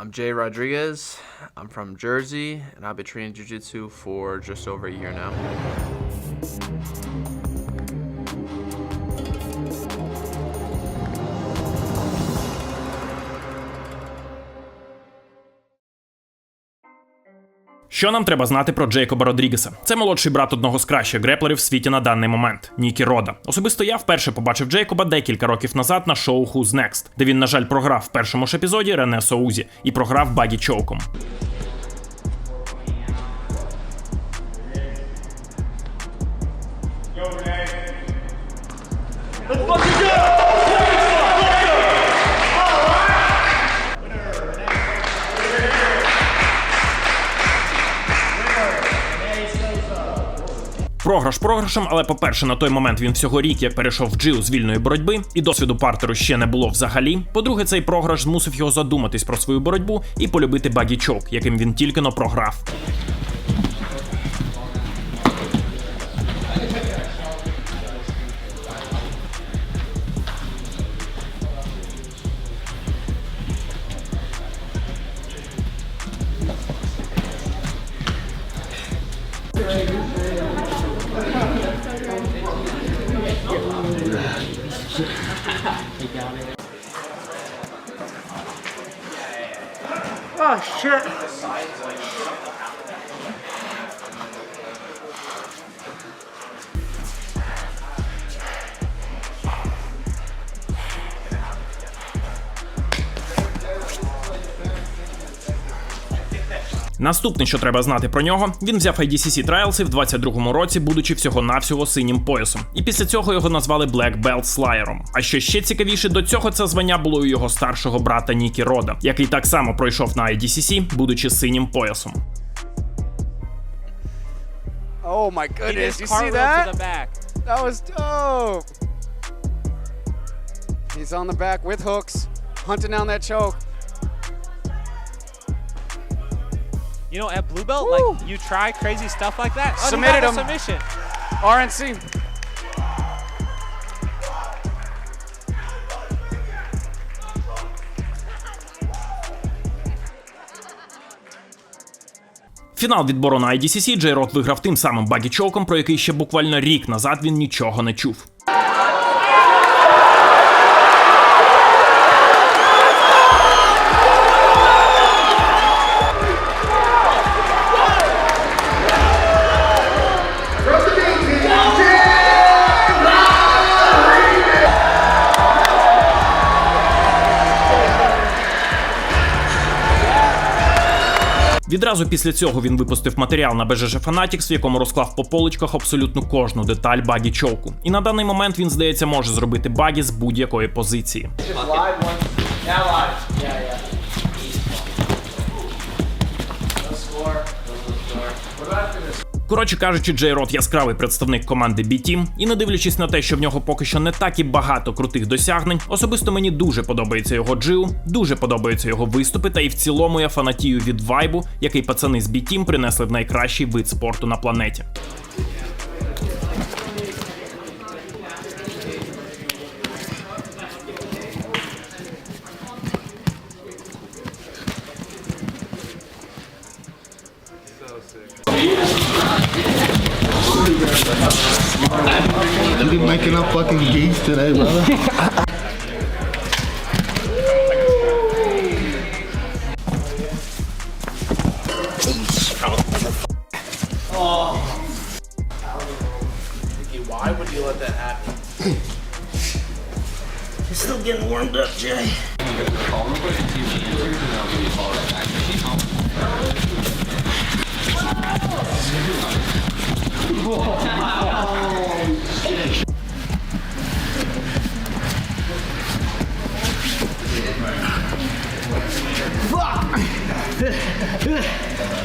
I'm Jay Rodriguez. I'm from Jersey, and I've been training jiu-jitsu for just over a year now. Що нам треба знати про Джейкоба Родрігеса? Це молодший брат одного з кращих греплерів в світі на даний момент Нікі Рода. Особисто я вперше побачив Джейкоба декілька років назад на шоу Who's Next, де він, на жаль, програв в першому ж епізоді Рене Соузі і програв Багі Чоуком. Програш програшем, але по-перше, на той момент він всього рік як перейшов в джиу з вільної боротьби, і досвіду партеру ще не було взагалі. По-друге, цей програш змусив його задуматись про свою боротьбу і полюбити багічок, яким він тільки но програв. Shit. Наступне, що треба знати про нього, він взяв IDCC Trials в 22-му році, будучи всього-навсього синім поясом. І після цього його назвали Black Belt Slayer. А що ще цікавіше, до цього це звання було у його старшого брата Нікі Рода, який так само пройшов на IDCC, будучи синім поясом. Oh my goodness, you see that? That was dope. He's on the back with hooks, hunting down that choke. You know, at blue belt, like you try crazy stuff like that. Submitted him. Submission. RNC. Фінал відбору на IDCC Джей Рот виграв тим самим багі чоком, про який ще буквально рік назад він нічого не чув. Відразу після цього він випустив матеріал на BGG Fanatics, в якому розклав по поличках абсолютно кожну деталь багі чоку. І на даний момент він, здається, може зробити багі з будь-якої позиції. Коротше кажучи, Джей Рот яскравий представник команди B-Team, і не дивлячись на те, що в нього поки що не так і багато крутих досягнень, особисто мені дуже подобається його джиу, дуже подобаються його виступи, та і в цілому я фанатію від вайбу, який пацани з B-Team принесли в найкращий вид спорту на планеті. You be making up fucking beats today, brother. Why would you let that happen? Still getting warmed up, Jay.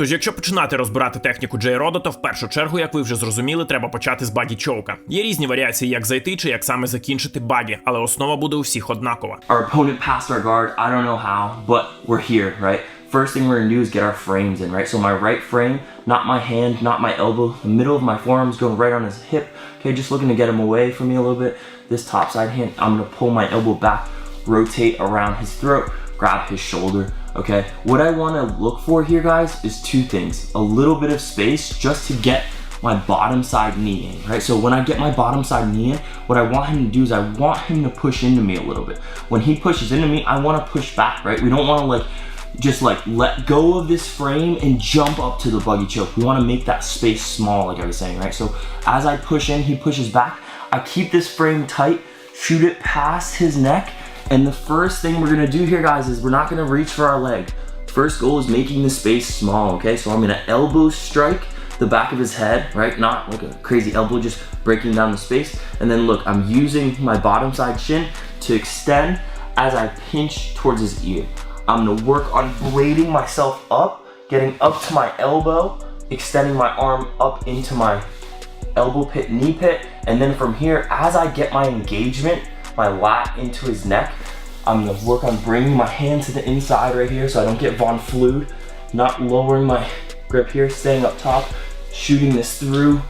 Тож, якщо починати розбирати техніку Джей Рода, то в першу чергу, як ви вже зрозуміли, треба почати з багі чоука. Є різні варіації, як зайти чи як саме закінчити багі, але основа буде у всіх однакова. Our opponent passed our guard. I don't know how, but we're here, right? First thing we're gonna do is get our frames in, right? So my right frame, not my hand, not my elbow. The middle of my forearm's going right on his hip. Okay, just looking to get him away from me a little bit. This top side hand, I'm gonna pull my elbow back, rotate around his throat, grab his shoulder. Okay, what I wanna look for here, guys, is two things. A little bit of space just to get my bottom side knee in, right? So when I get my bottom side knee in, what I want him to do is I want him to push into me a little bit. When he pushes into me, I want to push back, right? We don't want to like just like let go of this frame and jump up to the buggy choke. We want to make that space small, like I was saying, right? So as I push in, he pushes back. I keep this frame tight, shoot it past his neck. And the first thing we're gonna do here, guys, is we're not gonna reach for our leg. First goal is making the space small, okay? So I'm gonna elbow strike the back of his head, right? Not like a crazy elbow, just breaking down the space. And then look, I'm using my bottom side shin to extend as I pinch towards his ear. I'm gonna work on blading myself up, getting up to my elbow, extending my arm up into my elbow pit, knee pit, and then from here, as I get my engagement, my lat into his neck, I'm gonna work on bringing my hand to the inside right here so I don't get Von Flued, not lowering my grip here, staying up top, shooting this through,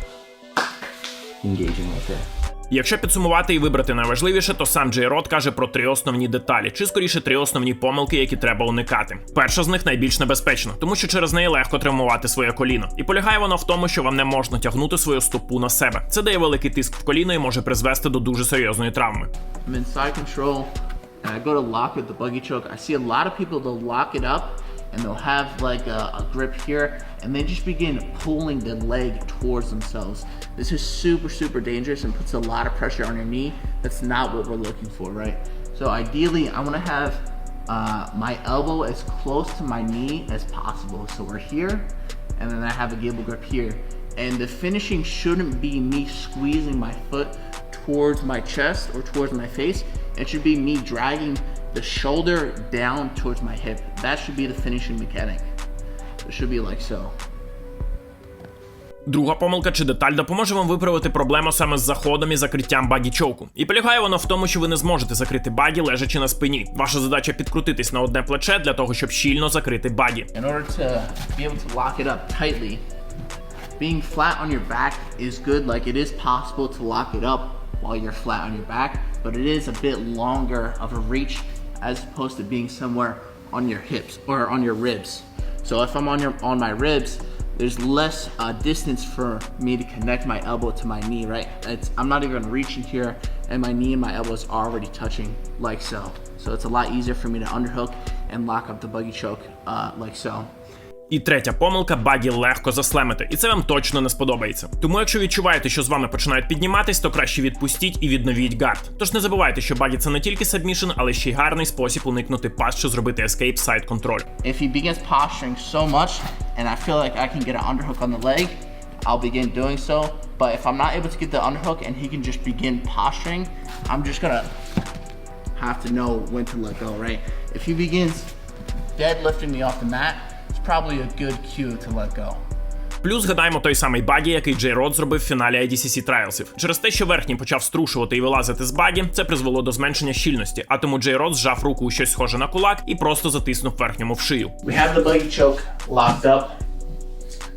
engaging right there. Якщо підсумувати і вибрати найважливіше, то сам Джей Род каже про три основні деталі, чи скоріше три основні помилки, які треба уникати. Перша з них найбільш небезпечна, тому що через неї легко травмувати своє коліно. І полягає воно в тому, що вам не можна тягнути свою стопу на себе. Це дає великий тиск в коліно і може призвести до дуже серйозної травми. I go to lock with the buggy choke. I see a lot of people they'll lock it up and they'll have like a, a grip here and they just begin pulling the leg towards themselves. This is super super dangerous and puts a lot of pressure on your knee. That's not what we're looking for, right? So ideally, I want to have uh, my elbow as close to my knee as possible. So we're here, and then I have a gable grip here. And the finishing shouldn't be me squeezing my foot towards my chest or towards my face. It should be me dragging the shoulder down towards my hip. That should be the finishing mechanic. It should be like so. Друга помилка чи деталь допоможе вам виправити проблему саме з заходом і закриттям багі чоуку. І полягає воно в тому, що ви не зможете закрити багі, лежачи на спині. Ваша задача підкрутитись на одне плече для того, щоб щільно закрити багі. In order to be able to lock it up tightly, being flat on your back is good. Like it is possible to lock it up while you're flat on your back, but it is a bit longer of a reach as opposed to being somewhere on your hips or on your ribs. So if I'm on your on my ribs, there's less uh, distance for me to connect my elbow to my knee. Right? It's I'm not even reaching here, and my knee and my elbows are already touching like so. So it's a lot easier for me to underhook and lock up the buggy choke uh, like so. І третя помилка багі легко заслемити, і це вам точно не сподобається. Тому, якщо відчуваєте, що з вами починають підніматись, то краще відпустіть і відновіть гард. Тож не забувайте, що багі це не тільки сабмішн, але ще й гарний спосіб уникнути пас чи зробити escape side контроль. If he so much and I feel like I can get an underhook on the leg, I'll begin doing so. But if I'm not able to get the underhook and he can just begin posturing, I'm just gonna have to know when to let go, right? If he begins deadlifting me off the mat, probably a good cue to let go. Плюс згадаємо той самий багі, який Джей Род зробив в фіналі IDCC Трайлсів. Через те, що верхній почав струшувати і вилазити з багі, це призвело до зменшення щільності. А тому Джей Род зжав руку у щось схоже на кулак і просто затиснув верхньому в шию. We have the buggy choke locked up.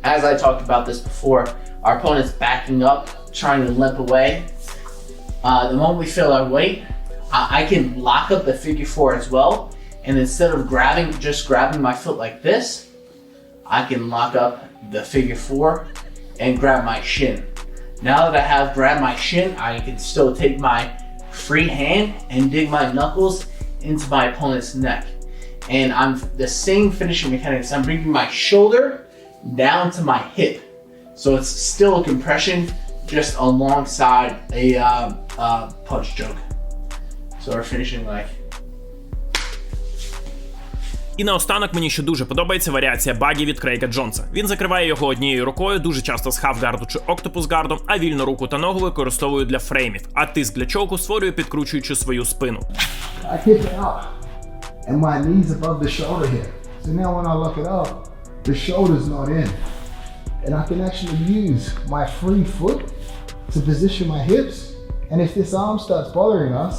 As I talked about this before, our opponent's backing up, trying to limp away. Uh, the moment we feel our weight, uh, I can lock up the figure four as well. And instead of grabbing, just grabbing my foot like this, I can lock up the figure four and grab my shin. Now that I have grabbed my shin, I can still take my free hand and dig my knuckles into my opponent's neck. And I'm the same finishing mechanics. I'm bringing my shoulder down to my hip. So it's still a compression just alongside a uh, uh, punch choke. So we're finishing like І наостанок мені ще дуже подобається варіація багі від Крейга Джонса. Він закриває його однією рукою, дуже часто з хавгарду чи октопус-гардом, а вільну руку та ногу використовує для фреймів, а тиск для чоку створює підкручуючи свою спину. To position my hips. And if this arm starts bothering us,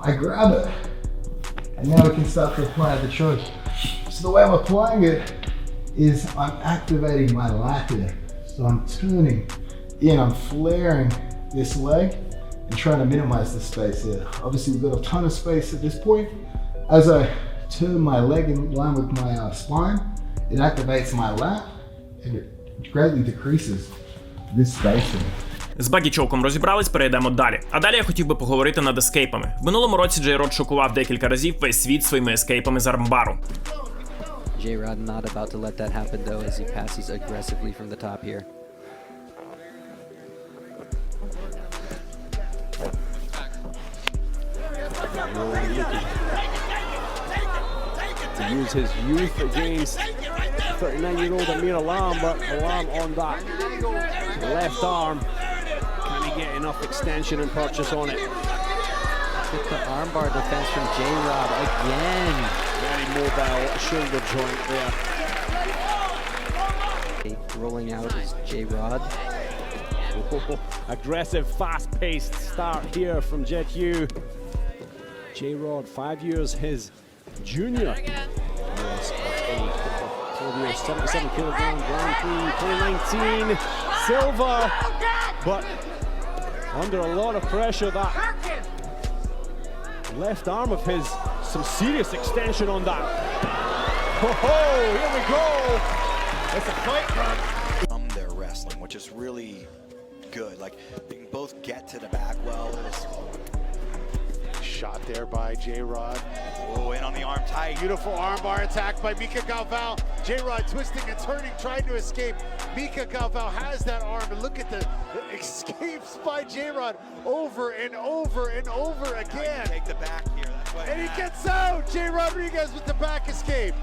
I grab it. And now we can start to apply the choke. So the way I'm applying it is I'm activating my lat here. So I'm turning in, I'm flaring this leg and trying to minimize the space here. Obviously we've got a ton of space at this point. As I turn my leg in line with my uh, spine, it activates my lat and it greatly decreases this spacing. З багічовком розібрались, перейдемо далі. А далі я хотів би поговорити над ескейпами. В минулому році Джей Род шокував декілька разів весь світ своїми ескейпами з армбару. J Rod not about to let that happen though as he passes aggressively from the top here. to use his youth against 39-year-old Amir Alam, but Alam on that left arm. Can he get enough extension and purchase on it? Look at the armbar defense from J Rod again. Very mobile shoulder joint there. Rolling out is J Rod. Aggressive, fast-paced start here from Jet Yu. J-Rod, five years his junior. Yes, uh, 12 years, 77 kilogram Grand Prix 2019. Silver, but under a lot of pressure. That left arm of his, some serious extension on that. Oh, here we go. It's a fight run. Um, from their wrestling, which is really good. Like they can both get to the back well. Shot there by J Rod. Oh, in on the arm tight. Beautiful armbar attack by Mika Galval. J Rod twisting and turning, trying to escape. Mika Galval has that arm, and look at the, the escapes by J Rod over and over and over again. Take the back here. That's what. And he gets out. Jay Rodriguez with the back escape.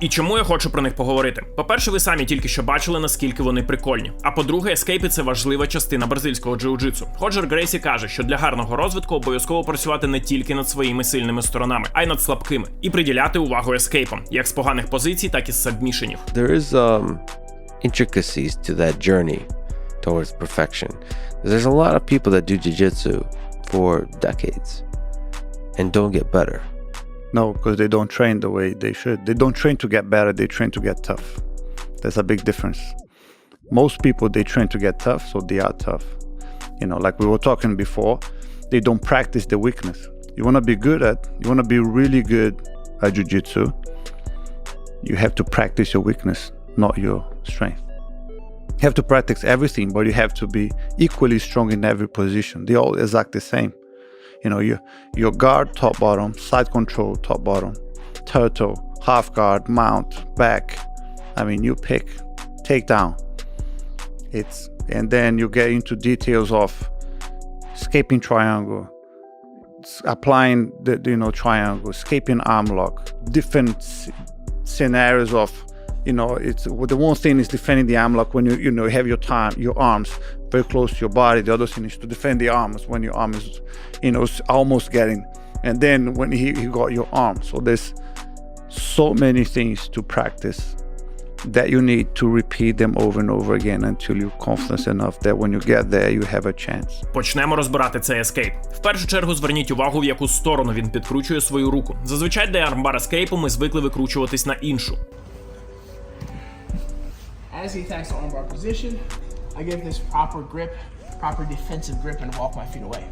І чому я хочу про них поговорити? По-перше, ви самі тільки що бачили, наскільки вони прикольні. А по-друге, ескейпи це важлива частина бразильського джиу-джитсу. Ходжер Грейсі каже, що для гарного розвитку обов'язково працювати не тільки над своїми сильними сторонами, а й над слабкими, і приділяти увагу ескейпам, як з поганих позицій, так і з сабмішенів. there is um, intricacies to that journey towards perfection. There's a lot of people that do jiu-jitsu for decades and don't get better. No, because they don't train the way they should. They don't train to get better, they train to get tough. There's a big difference. Most people they train to get tough, so they are tough. You know, like we were talking before, they don't practice the weakness. You want to be good at, you want to be really good at jiu-jitsu, you have to practice your weakness, not your strength. You have to practice everything, but you have to be equally strong in every position. They all exact the same. You know, your your guard, top bottom, side control, top bottom, turtle, half guard, mount, back. I mean, you pick, take down. It's and then you get into details of escaping triangle, applying the you know triangle, escaping arm lock, different scenarios of you know it's the one thing is defending the arm lock when you you know have your time your arms very close to your body the other thing is to defend the arms when your arm is you know almost getting and then when he, he got your arm so there's so many things to practice that you need to repeat them over and over again until you're confident enough that when you get there you have a chance Почнемо розбирати цей ескейп. В першу чергу зверніть увагу, в яку сторону він підкручує свою руку. Зазвичай для армбар ескейпу ми звикли викручуватись на іншу. As he attacks the armbar position, I give this proper grip, proper defensive grip, and walk my feet away.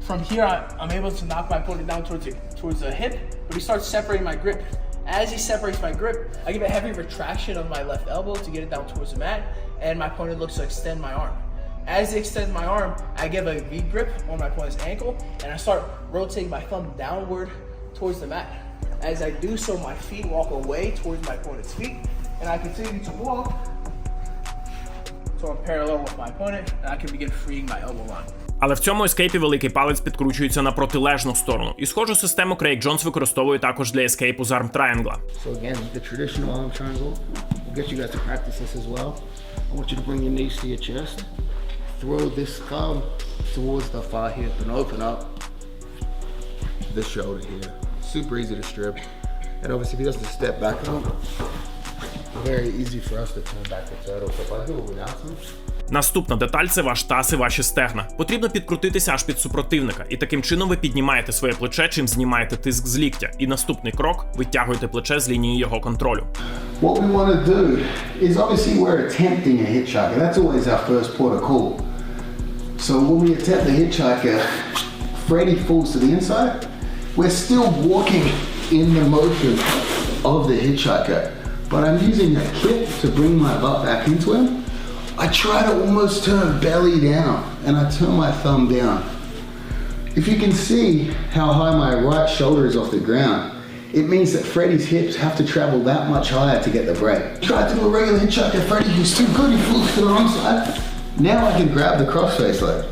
From here, I, I'm able to knock my opponent down towards the, towards the hip, but he starts separating my grip. As he separates my grip, I give a heavy retraction of my left elbow to get it down towards the mat, and my opponent looks to extend my arm. As he extends my arm, I give a V grip on my opponent's ankle, and I start rotating my thumb downward towards the mat. As I do so, my feet walk away towards my opponent's feet, and I continue to walk so I'm parallel with my opponent, and I can begin freeing my elbow line. Але в цьому ескейпі великий палець підкручується на протилежну сторону. І схожу систему Крейг Джонс використовує також для ескейпу з арм трайангла. So again, the traditional arm triangle. We'll get you guys to practice this as well. I want you to bring your knees to your chest. Throw this thumb towards the thigh hip and open up the shoulder here. super easy to strip. And obviously, if he doesn't step back up, Наступна деталь це ваш таз і ваші стегна. Потрібно підкрутитися аж під супротивника, і таким чином ви піднімаєте своє плече, чим знімаєте тиск з ліктя. І наступний крок витягуєте плече з лінії його контролю. What we want to do is obviously we're attempting a hitchhiker. That's always our first port of call. So when we attempt the hitchhiker, Freddy falls to the inside. We're still walking in the motion of the hitchhiker, but I'm using a kick to bring my butt back into him. I try to almost turn belly down and I turn my thumb down. If you can see how high my right shoulder is off the ground, it means that Freddy's hips have to travel that much higher to get the break. Tried to do a regular hitchhiker, Freddy was too good, he flew to the wrong side. Now I can grab the crossface leg.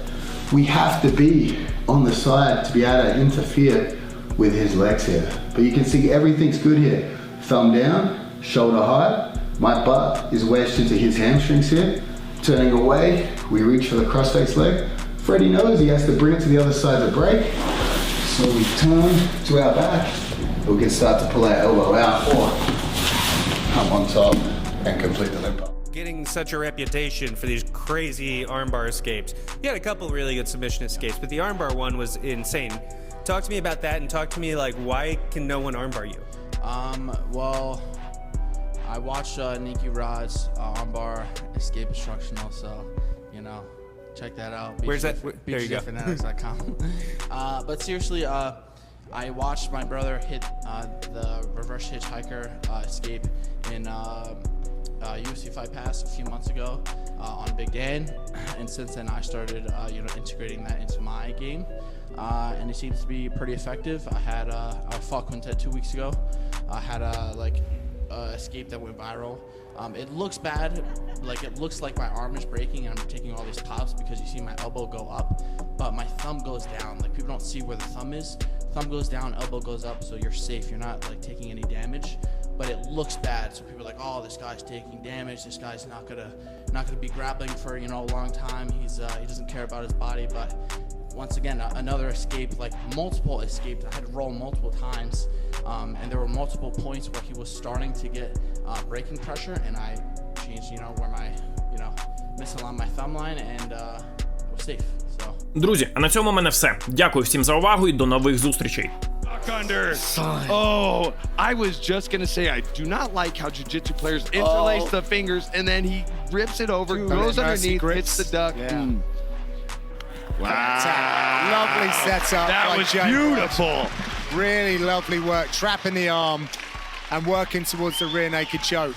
We have to be on the side to be able to interfere with his legs here. But you can see everything's good here. Thumb down, shoulder high. My butt is wedged into his hamstrings here. Turning away, we reach for the crossface leg. Freddie knows he has to bring it to the other side to break. So we turn to our back. We can start to pull our elbow out or come on top and complete the limp. Getting such a reputation for these crazy armbar escapes. You had a couple really good submission escapes, but the armbar one was insane. Talk to me about that and talk to me like why can no one armbar you? Um, well, I watched uh, Nikki Rod's uh, armbar escape instructional, so you know, check that out. Where's that? Where- there you go. Uh, but seriously, uh, I watched my brother hit uh, the reverse hitchhiker uh, escape in uh, uh, UFC Fight Pass a few months ago uh, on Big Dan, and since then I started, uh, you know, integrating that into my game, uh, and it seems to be pretty effective. I had uh, I fought Quintet two weeks ago. I had a like uh, escape that went viral. Um, it looks bad, like it looks like my arm is breaking and I'm taking all these pops because you see my elbow go up, but my thumb goes down. Like people don't see where the thumb is. Thumb goes down, elbow goes up, so you're safe. You're not like taking any damage, but it looks bad. So people are like, oh, this guy's taking damage. This guy's not gonna not gonna be grappling for you know a long time. He's uh, he doesn't care about his body, but once again, a- another escape, like multiple escapes. I had to roll multiple times, um, and there were multiple points where he was starting to get uh, braking pressure, and I changed, you know, where my, you know, misaligned my thumb line and uh, was safe. So. Друзі, а на цьому в мене все. Дякую всім за увагу і до нових зустрічей. Duck under. Oh, I was just gonna say I do not like how jiu-jitsu players interlace Oh. the fingers and then he rips it over, Dude, goes mercy underneath, grips. hits the duck. Yeah. Mm. Wow. Lovely setup. That by was Jay beautiful. Really lovely work, trapping the arm and working towards the rear naked choke.